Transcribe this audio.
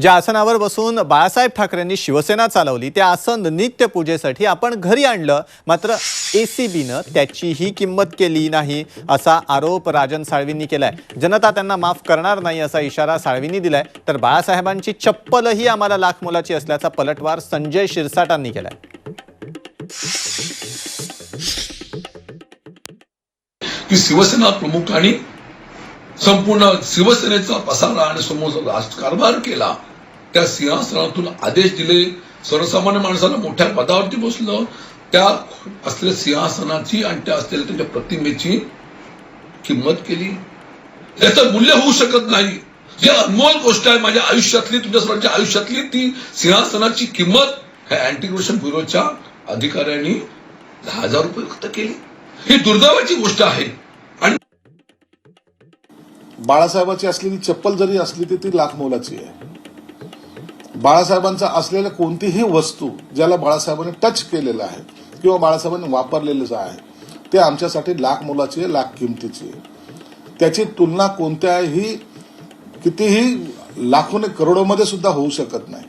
ज्या आसनावर बसून बाळासाहेब ठाकरेंनी शिवसेना चालवली ते आसन नित्यपूजेसाठी आपण घरी आणलं. मात्र एसीबीनं त्याचीही किंमत केली नाही असा आरोप राजन साळवींनी केलाय. जनता त्यांना माफ करणार नाही असा इशारा साळवींनी दिलाय. तर बाळासाहेबांची चप्पलही आम्हाला लाख मोलाची असल्याचा पलटवार संजय शिरसाटांनी केलाय. की शिवसेना प्रमुखांनी संपूर्ण शिवसेनेचा पसारा आणि समोर राजकारभार केला. त्या सिंहासनातून आदेश दिले. सर्वसामान्य माणसाला मोठ्या पदावरती बसलं. त्या असलेल्या सिंहासनाची आणि त्या असलेल्या त्यांच्या प्रतिमेची किंमत केली. याचं मूल्य होऊ शकत नाही. जी अनमोल गोष्ट आहे माझ्या आयुष्यातली तुमच्या सर्वांच्या आयुष्यातली ती सिंहासनाची किंमत. ह्या अँटी करप्शन ब्युरोच्या अधिकाऱ्यांनी दहा हजार रुपये फक्त केली. ही दुर्दैवाची गोष्ट आहे. बाळासाहेबाची असलेली चप्पल जरी असली तरी ती लाख मोलाची आहे. बाळासाहेबांचा असलेल्या कोणतीही वस्तू ज्याला बाळासाहेबांनी टच केलेलं आहे किंवा बाळासाहेबांनी वापरलेलं आहे ते आमच्यासाठी लाख मोलाची आहे लाख किमतीची आहे. त्याची तुलना कोणत्याही कितीही लाखोने करोडोमध्ये सुद्धा होऊ शकत नाही.